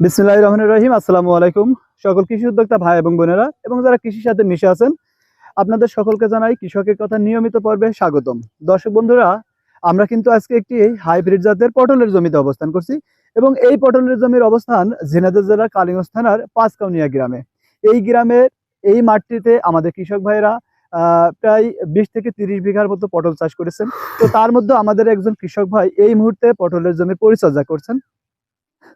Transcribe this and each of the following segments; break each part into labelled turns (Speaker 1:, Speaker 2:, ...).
Speaker 1: বিসমুল্লাহ রহমান রহিম, আসসালামু আলাইকুম। সকল কৃষি উদ্যোক্তা ভাই এবং বোনেরা এবং যারা কৃষির সাথে মিশে আছেন, আপনাদের সকলকে জানাই কৃষকের কথা নিয়মিত পর্বে স্বাগতম। দর্শক বন্ধুরা, আমরা কিন্তু আজকে একটি হাইব্রিড জাতের পটলের জমিতে অবস্থান করছি এবং এই পটলের জমির অবস্থান ঝিনাইদহ জেলার কালিগঞ্জ থানার পাঁচকাউনিয়া গ্রামে। এই গ্রামের এই মাঠটিতে আমাদের কৃষক ভাইরা প্রায় বিশ থেকে তিরিশ বিঘার মতো পটল চাষ করেছেন। তো তার মধ্যে আমাদের একজন কৃষক ভাই এই মুহূর্তে পটলের জমির পরিচর্যা করছেন।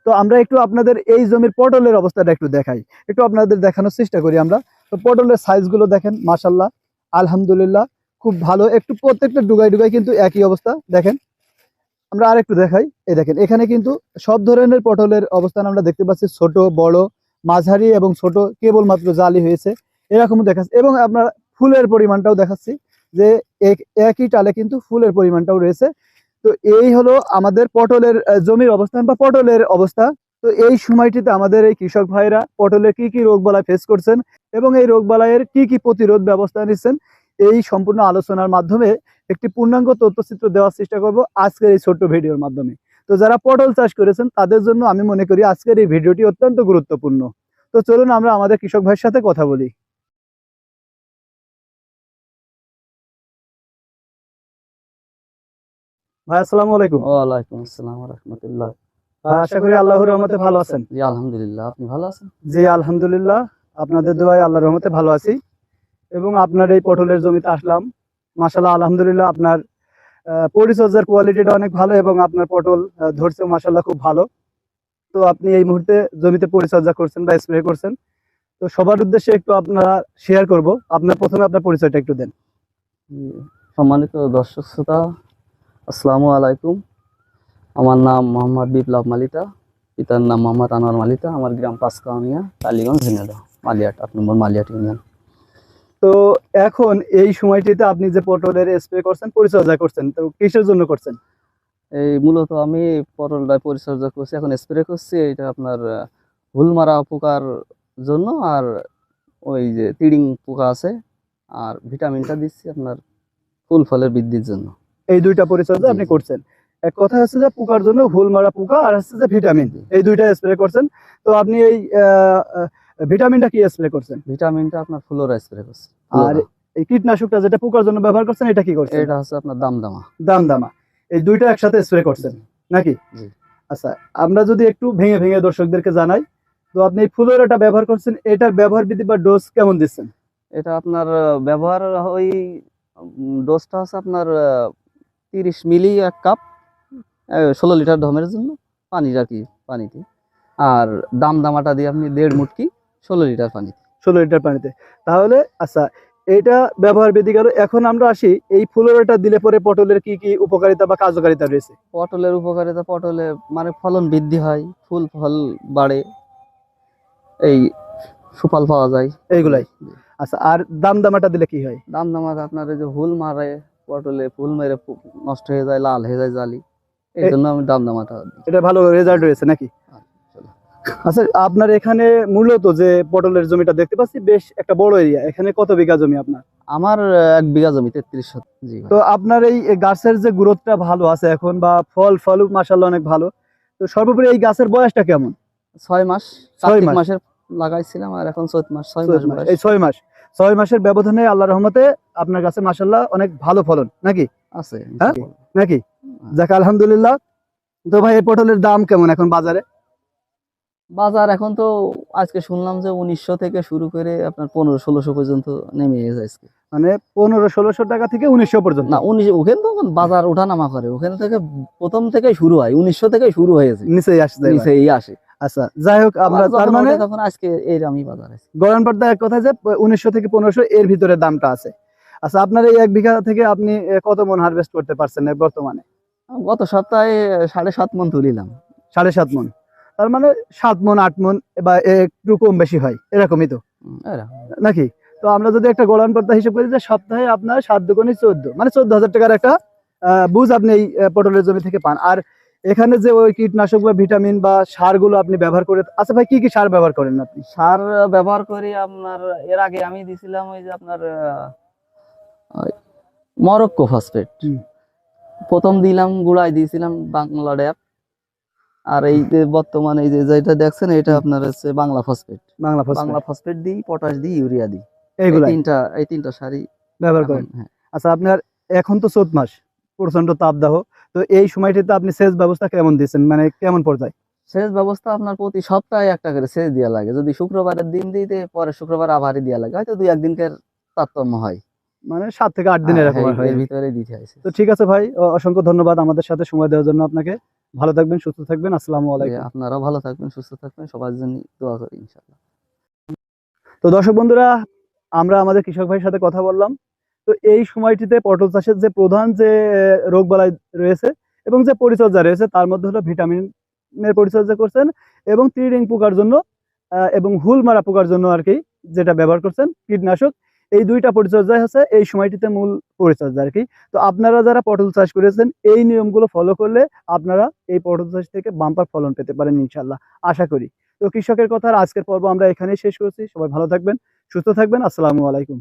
Speaker 1: তো আমরা একটু আপনাদের এই জমির পটলের অবস্থাটা একটু দেখাই। একটু আপনাদের দেখানোর চেষ্টা করি আমরা। তো পটলের সাইজগুলো দেখেন মাশাল্লাহ আলহামদুলিল্লাহ, খুব ভালো। একটু প্রত্যেকটা ডুগাই ডুগাই কিন্তু একই অবস্থা, দেখেন। আমরা আর একটু দেখাই, এই দেখেন, এখানে কিন্তু সব ধরনের পটলের অবস্থান আমরা দেখতে পাচ্ছি, ছোট, বড়, মাঝারি এবং ছোট, কেবলমাত্র জালি হয়েছে এরকম দেখাচ্ছে। এবং আপনার ফুলের পরিমাণটাও দেখাচ্ছি যে এক- একই টালে কিন্তু ফুলের পরিমাণটাও রয়েছে। তো এই হলো আমাদের পটলের জমির অবস্থান বা পটলের অবস্থা। তো এই সময়টিতে আমাদের এই কৃষক ভাইরা পটলের কি কি রোগ বালাই ফেস করছেন এবং এই রোগ বালাইয়ের কি কি প্রতিরোধ ব্যবস্থা নিচ্ছেন, এই সম্পূর্ণ আলোচনার মাধ্যমে একটি পূর্ণাঙ্গ তথ্যচিত্র দেওয়ার চেষ্টা করব আজকের এই ছোট্ট ভিডিওর মাধ্যমে। তো যারা পটল চাষ করেছেন, তাদের জন্য আমি মনে করি আজকের এই ভিডিওটি অত্যন্ত গুরুত্বপূর্ণ। তো চলুন আমরা আমাদের কৃষক ভাইয়ের সাথে কথা বলি। ভাই আসসালামু আলাইকুম।
Speaker 2: ওয়ালাইকুম আসসালাম রহমতুল্লাহ।
Speaker 1: আশা করি আল্লাহর রহমতে ভালো আছেন।
Speaker 2: জি আলহামদুলিল্লাহ আপনি ভালো আছেন?
Speaker 1: জি আলহামদুলিল্লাহ। আপনাদের দোয়ায় আল্লাহর রহমতে ভালো আছি। এবং আপনার এই পটলের জমিতে আসলাম। মাশাল্লাহ আলহামদুলিল্লাহ আপনার পরিচর্যার কোয়ালিটিটা অনেক ভালো এবং আপনার পটল ধরছে মাশাল্লাহ খুব ভালো। তো আপনি এই মুহূর্তে জমিতে পরিচর্যা করছেন বা স্প্রে করছেন। তো সবার উদ্দেশ্যে একটু আপনারা শেয়ার করব। আপনার প্রথমে আপনার পরিচয়টা একটু দেন।
Speaker 2: সম্মানিত দর্শক শ্রোতা আসসালামু আলাইকুম। আমার নাম মোহাম্মদ বিপ্লব মালিতা পিতার নাম মোহাম্মদ আনোয়ার মালিতা আমার গ্রাম পাঁচকাউনিয়া টালিগঞ্জ ঝিনাইদহ মালিয়াট আট নম্বর মালিয়াট ইউনিয়ন।
Speaker 1: তো এখন এই সময়টিতে আপনি যে পটলের স্প্রে করছেন পরিচর্যা করছেন তো কিসের জন্য করছেন?
Speaker 2: এই মূলত আমি পটলটা পরিচর্যা করছি এখন স্প্রে করছি এটা আপনার আহ, হুল মারা পোকার জন্য আর ওই যে তিড়িং পোকা আছে আর ভিটামিনটা দিচ্ছি আপনার ফুল ফলের বৃদ্ধির জন্য।
Speaker 1: এই দুইটা পরিচর্যা আপনি করছেন। এক কথা হচ্ছে যে পোকার জন্য হুল মারা পোকা আর হচ্ছে যে ভিটামিন। এই দুইটা স্প্রে করছেন। তো আপনি এই ভিটামিনটা কি স্প্রে করছেন?
Speaker 2: ভিটামিনটা আপনার ফুলোরা স্প্রে করছি।
Speaker 1: আর এই কীটনাশকটা যেটা পোকার জন্য ব্যবহার করছেন এটা কি করছেন?
Speaker 2: এটা হচ্ছে আপনার দাম দামা
Speaker 1: দাম দামা এই দুইটা একসাথে স্প্রে করছেন নাকি। আচ্ছা আমরা যদি একটু ভেঙে ভেঙে দর্শকদেরকে জানাই তো আপনি এই ফুলোরাটা ব্যবহার করছেন এটার ব্যবহার বিধি বা ডোজ কেমন দিচ্ছেন?
Speaker 2: এটা আপনার ব্যবহার ওই ডোজটা হচ্ছে আপনার তিরিশ মিলি এক কাপ ষোলো লিটার ধমের জন্য পানি আর কি পানিতে। আর দাম দামাটা দিয়ে আপনি দেড় মুটকি ষোলো লিটার পানি।
Speaker 1: ষোলো লিটার পানিতে। তাহলে আচ্ছা এইটা ব্যবহার বিধি গেল। এখন আমরা আসি এই ফুলোরাটা দিলে পরে পটলের কি কি উপকারিতা বা কার্যকারিতা রয়েছে?
Speaker 2: পটলের উপকারিতা পটলে মানে ফলন বৃদ্ধি হয় ফুল ফল বাড়ে এই সুফল পাওয়া যায়।
Speaker 1: এইগুলাই। আচ্ছা আর দাম দামাটা দিলে কি হয়?
Speaker 2: দাম দামাতে আপনার যে হুল মারে পটলে ফুল মেরে নষ্ট হয়ে যায় লাল হয়ে যায় জালি। এই জন্য আমি দাম দামাটা দিই।
Speaker 1: এটা ভালো রেজাল্ট রয়েছে নাকি? আচ্ছা আপনার এখানে মূলত যে পটলের জমিটা দেখতে পাচ্ছি বেশ একটা বড় এরিয়া এখানে কত বিঘা জমি আপনার?
Speaker 2: আমার এক বিঘা জমি তেত্রিশ জি।
Speaker 1: তো আপনার এই গাছের যে গ্রোথটা ভালো আছে এখন বা ফল ফল মাসাল্লাহ অনেক ভালো। তো সর্বোপরি এই গাছের বয়সটা কেমন?
Speaker 2: ছয় মাস
Speaker 1: ছয় মাস।
Speaker 2: মাসের লাগাইছিলাম আর এখন চৈত মাস ছয় মাস বয়স।
Speaker 1: এই ছয় মাস ছয় মাসের ব্যবধানে আল্লাহ রহমতে আপনার কাছে মাসাল্লাহ অনেক ভালো ফলন নাকি?
Speaker 2: আছে
Speaker 1: হ্যাঁ? নাকি? যাক আলহামদুলিল্লাহ। তো ভাই এই পটলের দাম কেমন এখন বাজারে?
Speaker 2: বাজার এখন তো আজকে শুনলাম যে উনিশশো থেকে শুরু করে আপনার পনেরো ষোলোশো পর্যন্ত নেমে গেছে আজকে।
Speaker 1: মানে পনেরো ষোলোশো টাকা থেকে উনিশশো পর্যন্ত?
Speaker 2: না উনিশ ওখানে তো বাজার ওঠানামা করে ওখানে থেকে প্রথম থেকে শুরু হয় উনিশশো থেকে শুরু হয়েছে
Speaker 1: নিচেই আসছে এবার।
Speaker 2: নিচে এই আসে।
Speaker 1: আচ্ছা যাই হোক আমরা তার মানে
Speaker 2: তখন আজকে আমি বাজার আছে।
Speaker 1: এক কথা যে উনিশশো থেকে পনেরোশো এর ভিতরে দামটা আছে। আচ্ছা আপনার এই এক বিঘা থেকে আপনি কত মন হারভেস্ট করতে পারছেন বর্তমানে?
Speaker 2: গত সপ্তাহে সাড়ে সাত মন তুলিলাম।
Speaker 1: সাড়ে সাত মন। তার মানে সাত মন আট মন বা একটু কম বেশি হয় এরকমই তো? নাকি? তো আমরা যদি একটা গলান পর্দা হিসেব করি যে সপ্তাহে আপনার সাত দুগুণে চোদ্দ মানে চোদ্দ হাজার টাকার একটা আহ, বুঝ আপনি এই পটলের জমি থেকে পান। আর এখানে যে ওই কীটনাশক বা ভিটামিন বা সারগুলো আপনি ব্যবহার করে আচ্ছা ভাই কি কি সার ব্যবহার করেন আপনি?
Speaker 2: সার ব্যবহার করি আপনার এর আগে আমি দিছিলাম ওই যে আপনার মরক্কো ফসফেট প্রথম দিলাম গুড়াই দিয়েছিলাম বাংলা ড্যাপ। আর এই যে বর্তমানে এই যে যেটা দেখছেন এটা আপনার হচ্ছে Bangla phosphate
Speaker 1: Bangla phosphate
Speaker 2: Bangla phosphate দিই পটাশ দিই ইউরিয়া দিই। এই
Speaker 1: এইগুলা
Speaker 2: তিনটা এই তিনটা সারই
Speaker 1: ব্যবহার করেন।
Speaker 2: হ্যাঁ।
Speaker 1: আচ্ছা আপনার এখন তো চোদ্দ মাস। প্রচণ্ড তাপদাহ। তো এই সময়টিতে আপনি সেচ ব্যবস্থা কেমন দিচ্ছেন মানে কেমন পর্যায়ে?
Speaker 2: সেচ ব্যবস্থা আপনার প্রতি সপ্তাহে একটা করে সেচ দেওয়া লাগে। যদি শুক্রবারের দিন দিতে পরে শুক্রবার আবারই দেওয়া লাগে। হয়তো দুই একদিনকার তারতম্য হয়।
Speaker 1: মানে সাত থেকে আট দিন এরকম
Speaker 2: হ্যাঁ, এর ভিতরে দিতে হয়
Speaker 1: তো ঠিক আছে ভাই অসংখ্য ধন্যবাদ আমাদের সাথে সময় দেওয়ার জন্য আপনাকে। ভালো থাকবেন সুস্থ থাকবেন। আসসালামু আলাইকুম।
Speaker 2: আপনারাও ভালো থাকবেন সুস্থ থাকবেন। সবার জন্য দোয়া করি ইনশাল্লাহ
Speaker 1: তো দর্শক বন্ধুরা আমরা আমাদের কৃষক ভাইয়ের সাথে কথা বললাম। তো এই সময়টিতে পটল চাষের যে প্রধান যে রোগ বালাই রয়েছে এবং যে পরিচর্যা রয়েছে তার মধ্যে হলো ভিটামিনের পরিচর্যা করছেন এবং ত্রিরিং পোকার জন্য এবং হুল মারা পোকার জন্য আর কি যেটা ব্যবহার করছেন কীটনাশক। এই দুইটা পরিচর্যায় হচ্ছে এই সময়টিতে মূল পরিচর্যা আর কি। তো আপনারা যারা পটল চাষ করেছেন এই নিয়মগুলো ফলো করলে আপনারা এই পটল চাষ থেকে বাম্পার ফলন পেতে পারেন ইনশাল্লাহ আশা করি। তো কৃষকের কথার আজকের পর্ব আমরা এখানেই শেষ করছি। সবাই ভালো থাকবেন, সুস্থ থাকবেন। আসসালামু আলাইকুম।